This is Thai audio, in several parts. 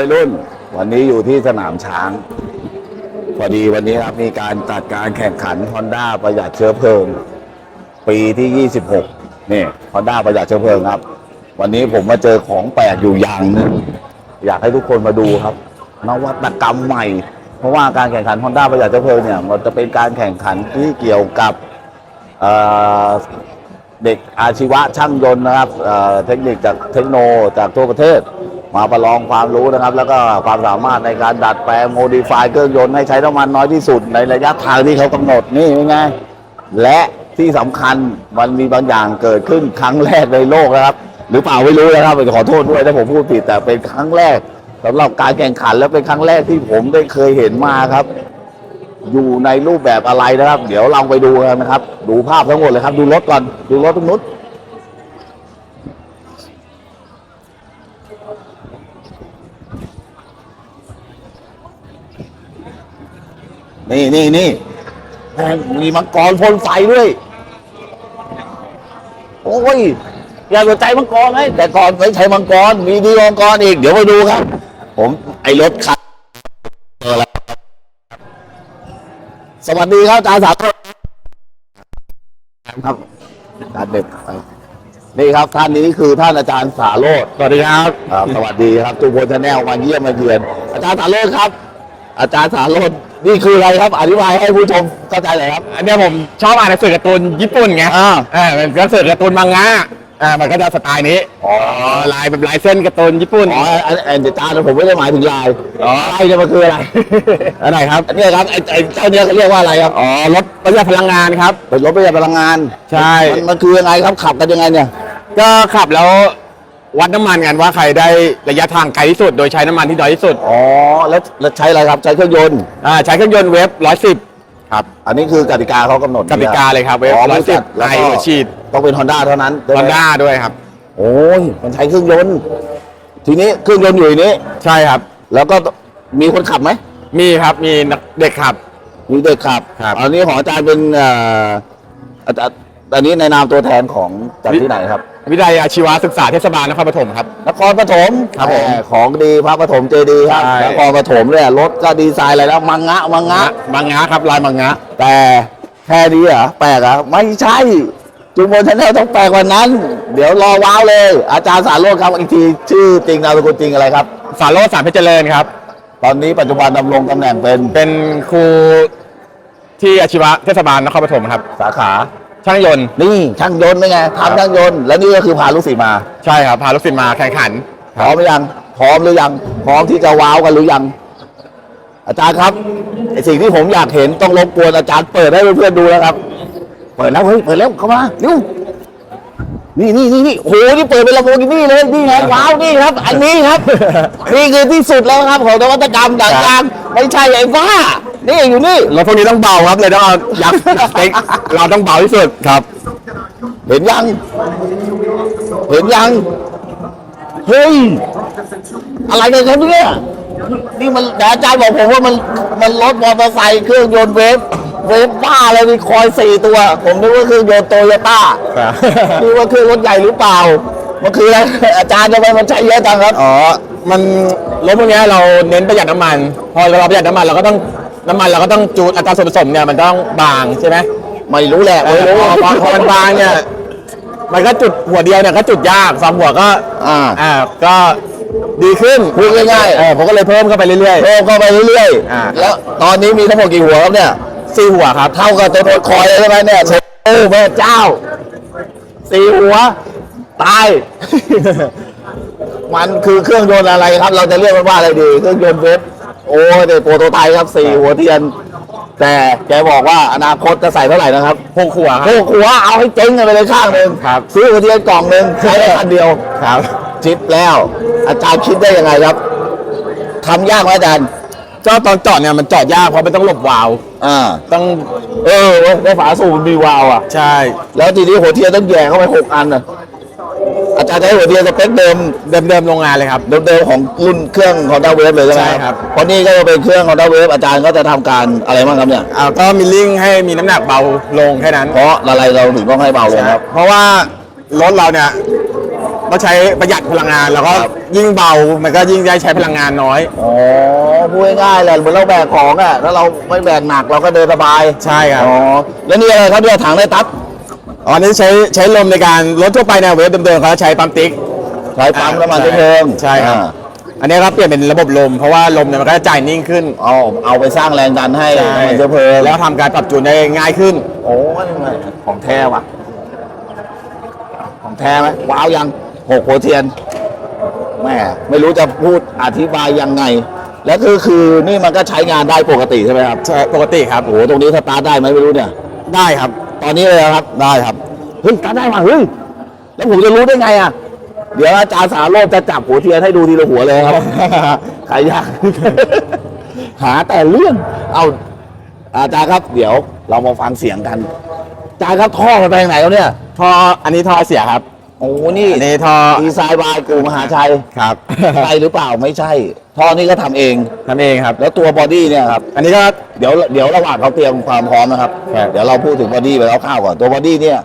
วัยรุ่น วันนี้อยู่ที่สนามช้าง พอดีวันนี้ครับมีการจัดการแข่งขัน Honda ประหยัดเชื้อเพลิง ปีที่ 26นี่ Honda ประหยัดเชื้อเพลิงครับ วันนี้ผมมาเจอของแปลกอยู่อย่างนึงอยากให้ทุกคนมาดูครับ นวัตกรรมใหม่ เพราะว่าการแข่งขัน Honda ประหยัดเชื้อเพลิงเนี่ยมันจะเป็นการแข่งขันที่เกี่ยวกับเเด็กอาชีวะช่างยนต์นะครับเเทคนิคจากเทคโนจากทั่วประเทศ มาประลองความรู้นะครับ แล้วก็ความสามารถในการดัดแปลงโมดิฟายเครื่องยนต์ให้ใช้น้ำมันน้อยที่สุดในระยะทางที่เขากำหนดนี่เป็นไงและที่สำคัญมันมีบางอย่างเกิดขึ้นครั้งแรกในโลกนะครับ หรือเปล่าไม่รู้นะครับขอโทษด้วยถ้าผมพูดผิดแต่เป็นครั้งแรกสำหรับการแข่งขันและเป็นครั้งแรกที่ผมได้เคยเห็นมาครับ อยู่ในรูปแบบอะไรนะครับ เดี๋ยวเราไปดูกันนะครับ ดูภาพทั้งหมดเลยครับ ดูรถก่อนดูรถตรงนู้น นี่นี่นี่แม่งมีมังกรพ่นไฟด้วย โอ้ย อยากสนใจมังกรไหมแต่ก่อนไม่ใช้มังกร มีดีมังกรอีก เดี๋ยวมาดูครับ ผมไอรถคันเออแล้วสวัสดีครับอาจารย์สาโรจน์ครับอาจารย์เด็กนี่ครับท่านนี้คือท่านอาจารย์สาโรจน์สวัสดีครับครับ สวัสดีครับทุกคนชาแนลมาเยี่ยมมาเยือน อาจารย์สาโรจน์ครับ อาจารย์สาโรจ น์นี่คืออะไรครับ อธิบายให้ผู้ชมเข้าใจหน่อยครับ อันเนี้ยผมชอบอ่านหนังสือการ์ตูนญี่ปุ่นไงอ่า อ่าเป็นหนังสือการ์ตูนมังงะอ่ามันก็จะสไตล์นี้อ๋อลายแบบลายเส้นการ์ตูนญี่ปุ่น อ๋ออันอันเดี๋ยวอาจารย์ผมไม่ได้หมายถึงลายอ๋อ ลายเนี่ยมันคืออะไร อันไหนครับอันเนี้ยครับไอ้ไอ้เจ้าเนี้ยเขาเรียกว่าอะไรครับอ๋อรถประหยัดพลังงานครับ เป็นรถประหยัดพลังงานใช่ มันมันคือยังไงครับขับกันยังไงเนี่ย ก็ขับแล้ว วัดน้ำมันกันว่าใครได้ระยะทางไกลที่สุด โดยใช้น้ำมันที่น้อยที่สุดอ๋อแล้วแล้วใช้อะไรครับใช้เครื่องยนต์อ่าใช้เครื่องยนต์เวฟร้อยสิบครับอันนี้คือกติกาเขากำหนดกติกาเลยครับเวฟอ๋อร้อยสิบแล้วไอก็หัวฉีดต้องเป็น Honda เท่านั้นฮอนด้าด้วยครับ โอ้ยมันใช้เครื่องยนต์ทีนี้เครื่องยนต์อยู่ในนี้ ใช่ครับ แล้วก็มีคนขับไหมมีครับมีนักเด็กขับมีเด็กขับครับอันนี้ของอาจารย์เป็นเอ่ออาจารย์ อันนี้ในนามตัวแทนของจากที่ไหนครับวิทยาลัยอาชีวศึกษาเทศบาลนครปฐมครับ นครปฐมครับผมแหของดีพระปฐมเจดีย์ครับใช่ นครปฐมเนี่ยรถก็ดีไซน์อะไรแล้วมังงะมังงะมังงะครับลายมังงะแต่แค่นี้เหรอแปลกเหรอไม่ใช่จุมบนชาแนลต้องแปลกกว่านั้น เดี๋ยวรอว้าวเลย อาจารย์สารโรจน์ครับอีกทีชื่อจริงนามสกุลจริงอะไรครับ สารโรจน์สารเพชรเจริญครับ ตอนนี้ปัจจุบันดำรงตำแหน่งเป็นเป็นครูที่อาชีวะเทศบาลนครปฐมครับ สาขา ช่างยนต์นี่ช่างยนต์เป็นไงทำช่างยนต์และนี่ก็คือพาลูกศิษย์มาใช่ครับพาลูกศิษย์มาแข่งขันพร้อมหรือยังพร้อมหรือยังพร้อมที่จะว้าวกันหรือยัง อาจารย์ครับไอสิ่งที่ผมอยากเห็นต้องรบกวนอาจารย์เปิดให้เพื่อนๆดูแล้วครับ เปิดแล้วเฮ้ยเปิดแล้วเข้ามาเร็วนี่นี่นี่นี่โอ้โหนี่เปิดเป็นลำโพงนี่เลยนี่ไงว้าวนี่ครับ อันนี้ครับนี่คือที่สุดแล้วครับของนวัตกรรมต่างๆไม่ใช่ไอ้บ้า นี่อยู่นี่รถพวกนี้ต้องเบาครับเลยต้องเอายักษ์ยักษ์เต็กเราต้องเบาที่สุดครับ เห็นยัง เห็นยัง เฮ้ย อะไรกันครับเนี่ย นี่มันแต่อาจารย์บอกผมว่ามันมันรถมอเตอร์ไซค์เครื่องยนต์เวฟเวฟบ้าเลยมีคอยสี่ตัว ผมนึกว่าเครื่องยนต์โตโยต้าครับนึกว่าเครื่องรถใหญ่หรือเปล่ามันคืออะไรอาจารย์ทำไมมันใช้เยอะจังครับ อ๋อ มันรถพวกนี้เราเน้นประหยัดน้ำมัน พอเราประหยัดน้ำมันเราก็ต้อง น้ำมันเราก็ต้องจูนอัตราส่วนผสมเนี่ยมันต้องบางใช่ไหมไม่รู้แหละเอไม่อรู้ พอพอพอมันบางเนี่ยมันก็จุดหัวเดียวเนี่ยก็จุดยากสองหัวก็อ่า อ่าก็ดีขึ้นพูดง่ายๆ เออผมก็เลยเพิ่มเข้าไปเรื่อย เพิ่มเข้าไปเรื่อยอ่า ๆ แล้วตอนนี้มีทั้งหมดกี่หัวครับเนี่ย ๆสี่หัวครับ เท่ากับตัวโทษคอยเลยใช่ไหมเนี่ยโอ้แม่เจ้า สี่หัว ตาย มันคือเครื่องยนต์อะไรครับ เราจะเรียกมันว่าอะไรดี เครื่องยนต์เวฟ โอ้เด็โปรโตไทป์ครับสี่หัวเทียน แต่แกบอกว่าอนาคตจะใส่เท่าไหร่นะครับหกหัวคโอ้รับหัวเอาให้เจ๊งกันไปเลยข้างหนึ่งครับ ซื้อหัวเทียนกล่องหนึ่งใช้ได้คันเดียว ครับชิปแล้ว อาจารย์คิดได้ยังไงครับทำยากไหมอาจารย์ก็ตอนจอดเนี่ยมันจอดยากเพราะมันต้องหลบวาล์วอ่าต้องเออเว้ยได้ฝาสูบมันมีวาล์วอะ ใช่ แล้วทีนี้หัวเทียนต้องแย่เข้าไปหกอันน่ะ อาจารย์จะให้หัวเทียนสเปคเดิมเดิมๆโรงงานเลยครับ เดิมๆของรุ่นเครื่องของดาวเวฟเลยใช่ไหมใช่ครับ เพราะนี่ก็จะเป็นเครื่องของดาวเวฟอาจารย์ก็จะทำการอะไรบ้างครับเนี่ย อ่าก็มิลลิ่งให้มีน้ำหนักเบาลงแค่นั้นเพราะอะไรเราถึงต้องให้เบาลงครับ เพราะว่ารถเราเนี่ยต้องใช้ประหยัดพลังงานแล้วก็ครับ ยิ่งเบามันก็ยิ่งได้ใช้พลังงานน้อย อ๋อพูดง่ายๆเลยเหมือนเราแบกของอะถ้าเราไม่แบกหนักเราก็เดินสบาย ใช่ครับ อ๋อ แล้วนี่อะไรครับเนี่ยถังได้ตับ อ๋ออันนี้ใช้ใช้ลมในการรถทั่วไปเนี่ยเวฟเดิมๆเขาใช้ปั๊มติ๊กใช้ปั๊มน้ำมันเชื้อเพลิงใช่ครับอ่าอันนี้ครับเปลี่ยนเป็นระบบลมเพราะว่าลมเนี่ยมันก็จะจ่ายนิ่งขึ้นเอาเอาไปสร้างแรงดันให้น้ำมันเชื้อเพลิงแล้วทำการปรับจูนได้ง่ายขึ้น โอ้ยของแท้ว่ะ ของแท้ไหมว้าวยังหกหัวเทียนแม่ไม่รู้จะพูดอธิบายยังไง แล้วคือคือนี่มันก็ใช้งานได้ปกติใช่ไหมครับใช่ปกติครับ โอ้โหตรงนี้สตาร์ทได้ไหมไม่รู้เนี่ย ได้ครับ ตอนนี้เลยครับได้ครับเฮ้ยสตาร์ทได้มาเฮ้ยแล้วผมจะรู้ได้ไงอะ เดี๋ยวอาจารย์สาโรจน์จะจับหัวเทียนให้ดูทีละหัวเลยครับ ใครอยาก หาแต่เรื่อง เอาอาจารย์ครับ เดี๋ยวเรามาฟังเสียงกันอาจารย์ครับท่อมันไปทางไหนแล้วเนี่ย ท่ออันนี้ท่อเสียครับ โอ้นี่อันนี้ท่อดีไซน์บายกูมหาชัยครับใช่หรือเปล่าไม่ใช่ ท่อนี่ก็ทำเอง ทำเองครับ แล้วตัวบอดี้เนี่ยครับ อันนี้ก็ เดี๋ยวเดี๋ยวระหว่างเขาเตรียมความพร้อมนะครับ ครับ เดี๋ยวเราพูดถึงบอดี้ไปแล้วข้าวก่อนตัวบอดี้เนี่ย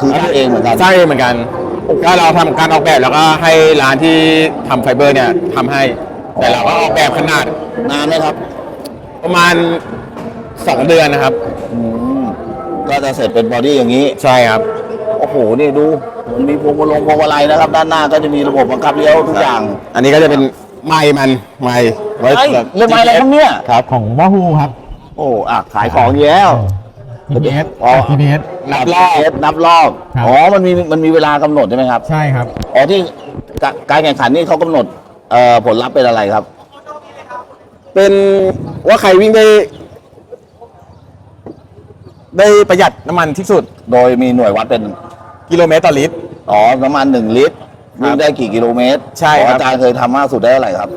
คือทำเองเหมือนกัน สร้างเองเหมือนกัน ก็เราทำการออกแบบแล้วก็ให้ร้านที่ทำไฟเบอร์เนี่ยทำให้ แต่เราก็ออกแบบขนาดนานไหมครับประมาณ 2 เดือนนะครับ อืมก็จะเสร็จเป็นบอดี้อย่างนี้ ใช่ครับ โอ้โห นี่ดู มันมีพวงมาลงพวงมาลัยนะครับ ด้านหน้าก็จะมีระบบบังคับเลี้ยวทุกอย่าง อันนี้ก็จะเป็นไม้มันไม้ไว้เฮ้ยแบบเรื่องไม้อะไรครับเนี่ย ครับของว่าฮูครับโอ้อะขายของอยู่แล้ว TPS อ๋อ TPS นับรอบเทสนับรอบครับ อ๋อมันมีมันมีเวลากำหนดใช่ไหมครับใช่ครับ อ๋อที่กะการแข่งขันนี่เขากำหนดเอ่อผลลัพธ์เป็นอะไรครับ เป็นว่าใครวิ่งได้ ได้ประหยัดน้ำมันที่สุด โดยมีหน่วยวัดเป็น กิโลเมตรต่อลิตร อ๋อน้ำมันหนึ่งลิตรวิ่งได้กี่กิโลเมตรใช่ครับอาจารย์เคยทำมากสุดได้เท่าไหร่ครับ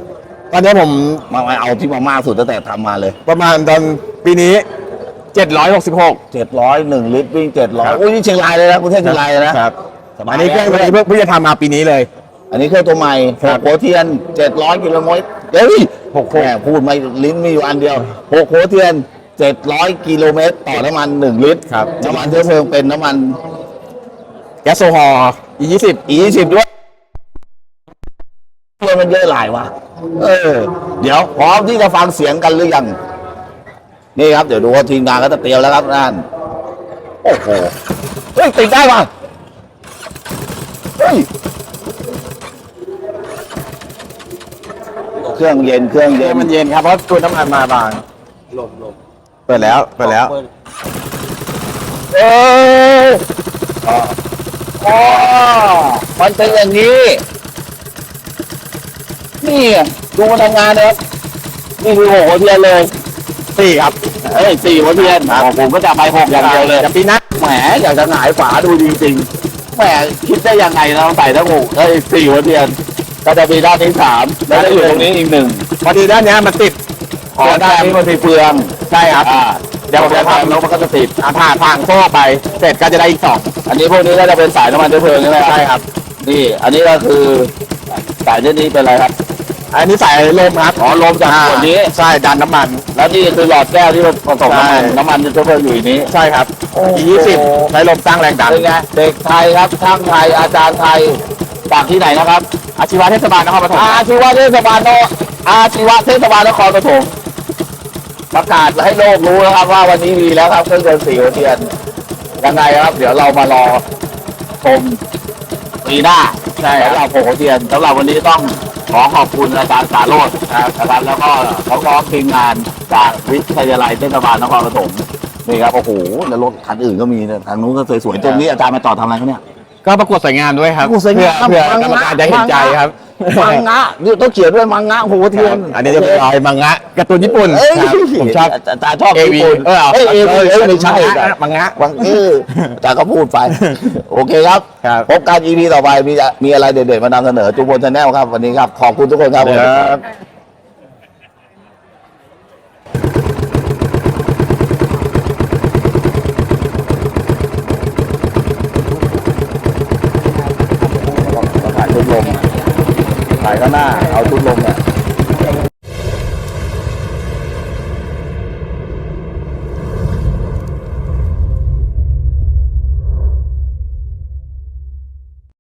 ตอนนี้ผมมามาเอาที่มามากสุดตั้งแต่ทำมาเลยประมาณตอนปีนี้ 766เจ็ดร้อยหนึ่งลิตรวิ่งเจ็ดร้อยครับโอ้ยนี่เชียงรายเลยนะกรุงเทพเชียงรายเลยนะครับสบายอันนี้เครื่องแล้วอันนี้เพิ่งเพิ่งจะทำมาปีนี้เลย อันนี้เครื่องตัวใหม่ครับหกหัวเทียนเจ็ดร้อยกิโลเมตรเฮ้ยหก แหมพูดไม่ลิ้นมีอยู่อันเดียวหกหัวเทียนเจ็ดร้อยกิโลเมตรต่อน้ำมันหนึ่งลิตรครับน้ำมันเชื้อเพลิงเป็นน้ำมัน แก๊สโซฮอล์ E20 อีสิบด้วยเมันเยอะหลายวะเออ เดี๋ยวพร้อมที่จะฟังเสียงกันหรือยัง นี่ครับ เดี๋ยวดูว่าทีมงานก็จะเตรียมแล้วครับนั่นโอ้โหเฮ้ยติดได้ป่ะเฮ้ยเครื่องเย็นเครื่องเย็เย็นนมันเย็นครับเพราะตัวน้ำมันมาบางเปิดแล้วเปิดแล้ว เอออ๋ออ๋อ มันเป็นอย่างนี้ นี่ไงดูมันทำงานนะครับนี่คือหกหัวเทียนเลยสี่ครับเอ้ยสี่หัวเทียนอ๋อผมก็จะไปหกอย่างเดียวเลยจะปีหน้าแหมอยากจะหงายฝาดูจริงๆแหมคิดได้ยังไงเราใส่ทั้งหกเอ้ยสี่หัวเทียนก็จะมีด้านที่สามแล้วจะอยู่ตรงนี้อีกหนึ่งพอดีด้านเนี้ยมันติดอ๋อด้านนี้มันมีเปลืองใช่ครับอ่าเดี๋ยวผมจะทำแล้วมันก็จะติดอาผ่าทางโซ่ไป เสร็จก็จะได้อีกสองอันนี้พวกนี้ก็จะเป็นสายน้ำมันเชื้อเพลิงใช่ไหมใช่ครับ นี่ อันนี้ก็คือสายชนิดนี้เป็นอะไรครับ อันนี้สายลมครับอ๋อลมจากขวดนี้ ใช่ดันน้ำมัน แล้วนี่คือหลอดแก้วที่ผสมน้ำมันใช่น้ำมันเชื้อเพลิงอยู่ในนี้ ใช่ครับโอ้โห E20 ใช้ลมสร้างแรงดัน เป็นไงเด็กไทยครับช่างไทยอาจารย์ไทยจากที่ไหนนะครับ อาชีวะเทศบาลนครปฐมอาชีวะเทศบาลนอาชีวะเทศบาลนครปฐมประกาศให้โลกรู้นะครับ ว่าวันนี้มีแล้วครับเครื่องยนต์สีหัวเทียนยังไงครับ เดี๋ยวเรามารอชม ปีหน้าใช่คสำหรัรับบโผหัวเทียนสำหรับวันนี้ต้องขอขอบคุณอาจารย์สาโรจน์นะครับแล้วก็น้องๆทีมงานจากวิทยาลัยเทศบาลนครปฐมนี่ครับโอ้โหแล้วรถคันอื่นก็มีนะทางนู้นก็สวยๆตรงนี้อาจารย์มาจอดทำอะไรเขาเนี่ย ก็ประกวดสวยงามด้วยครับประกวดสวยงามเพื่อมัเพื่องงะกรรมการจะเห็นใจครับ มังงะนี่ต้องเขียนด้วยมังงะหัวเทียนอันนี้จะเป็นรอยมังงะการ์ตูนญี่ปุ่นเอ้ยครับผมชอบอาจารย์ชอบเอญี่วีปุ่นเออเอาเอ้ยเอวีเอ้ยไม่ใช่มังงะมังงะบางเอออาจารย์ก็พูดไป โอเคครับครับพบกัน EP ต่อไปมีมีอะไรเด็ดๆมานำเสนอจุบนชาแนลครับวันนี้ครับขอบคุณทุกคนครับ ครับ ถ่างหน้า เอาทุดลงเนี่ย